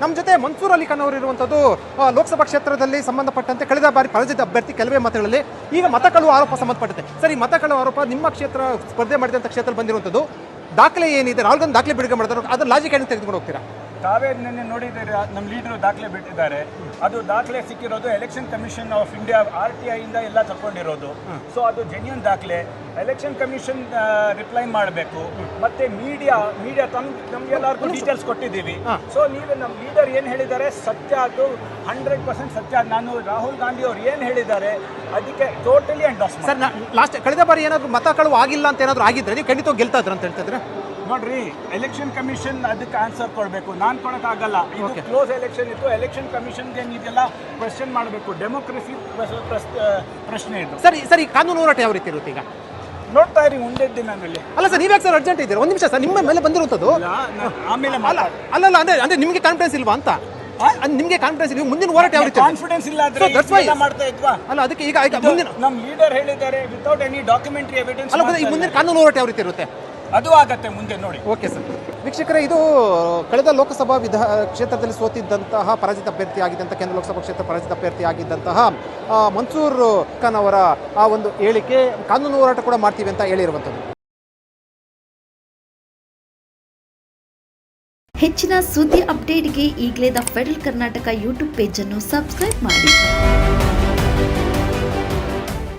ನಮ್ಮ ಜೊತೆ ಮನ್ಸೂರ್ ಅಲಿ ಖಾನ್ ಅವರು ಇರುವಂಥದ್ದು ಲೋಕಸಭಾ ಕ್ಷೇತ್ರದಲ್ಲಿ ಸಂಬಂಧಪಟ್ಟಂತೆ ಕಳೆದ ಬಾರಿ ಪರಾಜಿತ ಅಭ್ಯರ್ಥಿ ಕೆಲವೇ ಮತಗಳಲ್ಲಿ ಈಗ ಮತ ಕಳುವು ಆರೋಪ ಸಂಬಂಧಪಟ್ಟಂತೆ ಸರಿ, ಮತ ಕಳುವು ಆರೋಪ ನಿಮ್ಮ ಕ್ಷೇತ್ರ ಸ್ಪರ್ಧೆ ಮಾಡಿದಂಥ ಕ್ಷೇತ್ರ ಬಂದಿರುವಂಥದ್ದು, ದಾಖಲೆ ಏನಿದೆ, ರಾಹುಲ್ ಗಾಂಧಿ ದಾಖಲೆ ಬಿಡುಗಡೆ ಮಾಡಿದ್ರು, ಅದ್ರ ಲಾಜಿಕ್ ಏನು ತೆಗೆದುಕೊಂಡು ಹೋಗ್ತೀರಾ? ತಾವೇ ನಿನ್ನೆ ನೋಡಿದ್ರೆ ನಮ್ಮ ಲೀಡರ್ ದಾಖಲೆ ಬಿಟ್ಟಿದ್ದಾರೆ. ಅದು ದಾಖಲೆ ಸಿಕ್ಕಿರೋದು election commission of India R T ಐಯಿಂದ ಎಲ್ಲ ತಗೊಂಡಿರೋದು ಸೊ ಅದು ಜೆನ್ಯೂನ್ ದಾಖಲೆ. ಎಲೆಕ್ಷನ್ ಕಮಿಷನ್ ರಿಪ್ಲೈ ಮಾಡಬೇಕು. ಮತ್ತೆ ಮೀಡಿಯಾ ಮೀಡಿಯಾ ತಮ್ ನಮ್ಗೆಲ್ಲರಿಗೂ ಡೀಟೇಲ್ಸ್ ಕೊಟ್ಟಿದ್ದೀವಿ. ಸೊ ನೀವು ನಮ್ಮ ಲೀಡರ್ ಏನು ಹೇಳಿದ್ದಾರೆ? ಸತ್ಯ ಅದು ಹಂಡ್ರೆಡ್ ಪರ್ಸೆಂಟ್ ಸತ್ಯ. ನಾನು ರಾಹುಲ್ ಗಾಂಧಿ ಅವ್ರು ಏನು ಹೇಳಿದ್ದಾರೆ? ಅದಕ್ಕೆ ಟೋಟಲಿ ಅಂಡ್ ಸರ್ ಲಾಸ್ಟ್ ಕಳೆದ ಬಾರಿ ಏನಾದರೂ ಮತ ಕಳುವು ಆಗಿಲ್ಲ ಅಂತ ಏನಾದರೂ ಆಗಿದ್ರೆ ನೀವು ಖಂಡಿತ ಗೆಲ್ತಾ ಇದ್ರ ಅಂತ ಹೇಳ್ತಾ ಇದ್ರೆ ನೋಡ್ರಿ ಎಲೆಕ್ಷನ್ ಕಮಿಷನ್ ಅದಕ್ಕೆ ಆನ್ಸರ್ ಕೊಡಬೇಕು. ನಾನು ಕೊಡೋಕ್ಕಾಗಲ್ಲ. ಇದು ಕ್ಲೋಸ್ ಎಲೆಕ್ಷನ್ ಇತ್ತು ಎಲೆಕ್ಷನ್ ಕಮಿಷನ್ಗೆ ನೀವೆಲ್ಲ ಕ್ವೆಶ್ಚನ್ ಮಾಡಬೇಕು. ಡೆಮೋಕ್ರಸಿ ಪ್ರಶ್ನೆ ಇದು. ಸರಿ ಸರಿ ಕಾನೂನು ಹೋರಾಟ ಯಾವ ರೀತಿ ಇರುತ್ತೆ ಈಗ? ನೋಡ್ತಾ ಇರಿ ಮುಂದೆ ದಿನದಲ್ಲಿ. ಅಲ್ಲ ಸರ್ ನೀವ್ಯಾಕೆ ಸರ್ ಅರ್ಜೆಂಟ್ ಇದ್ದೀರಾ? ಒಂದು ನಿಮಿಷ ಸರ್ ನಿಮ್ಮ ಮೇಲೆ ಬಂದಿರುವಂಥದ್ದು ನಾ- ಆಮೇಲೆ ಅಲ್ಲ ಅಲ್ಲ ಅಲ್ಲಲ್ಲ ಅಂದ್ರೆ ಅಂದ್ರೆ ನಿಮಗೆ ಕಾನ್ಫಿಡೆನ್ಸ್ ಇಲ್ವಾ ಅಂತ? ನಿಮಗೆ ಕಾನ್ಫಿಡೆನ್ಸ್ ಇಲ್ಲ ಮುಂದಿನ ಹೋರಾಟ ಯಾವ ರೀತಿ ಕಾನ್ಫಿಡೆನ್ಸ್ ಇಲ್ಲ ಅಂದ್ರೆ ವೈ ಮಾಡ್ತಾ ಇದ್ವಾ? ಅಲ್ಲ ಅದಕ್ಕೆ ಈಗ ಈಗ ಮುಂದಿನ ನಮ್ಮ ಲೀಡರ್ ಹೇಳಿದ್ದಾರೆ ವಿತೌಟ್ ಎನಿ ಡಾಕ್ಯುಮೆಂಟರಿ ಎವಿಡೆನ್ಸ್ ಅಲ್ಲ ಮುಂದಿನ ಕಾನೂನು ಹೋರಾಟ ಯಾವ ರೀತಿ ಇರುತ್ತೆ? ಅದು ಆಗತ್ತೆ ಮುಂದೆ ನೋಡಿ. Okay sir. ವೀಕ್ಷಕರೇ ಇದು ಕಳೆದ ಲೋಕಸಭಾ ವಿಧ ಕ್ಷೇತ್ರದಲ್ಲಿ ಸೋತಿದ್ದಂತಹ ಪರಾಜಿತ ಅಭ್ಯರ್ಥಿ ಆಗಿದ್ದಂಥ ಕೇಂದ್ರ ಲೋಕಸಭಾ ಕ್ಷೇತ್ರ ಪರಾಜಿತ ಅಭ್ಯರ್ಥಿ ಆಗಿದ್ದಂತಹ ಮನ್ಸೂರ್ ಖಾನ್ ಅವರ ಆ ಒಂದು ಹೇಳಿಕೆ ಕಾನೂನು ಹೋರಾಟ ಕೂಡ ಮಾಡ್ತೀವಿ ಅಂತ ಹೇಳಿರುವಂಥದ್ದು. ಹೆಚ್ಚಿನ ಸುದ್ದಿ ಅಪ್ಡೇಟ್ಗೆ ಈಗಲೇ ದ ಫೆಡರಲ್ ಕರ್ನಾಟಕ ಯೂಟ್ಯೂಬ್ ಪೇಜನ್ನು ಸಬ್ಸ್ಕ್ರೈಬ್ ಮಾಡಿ.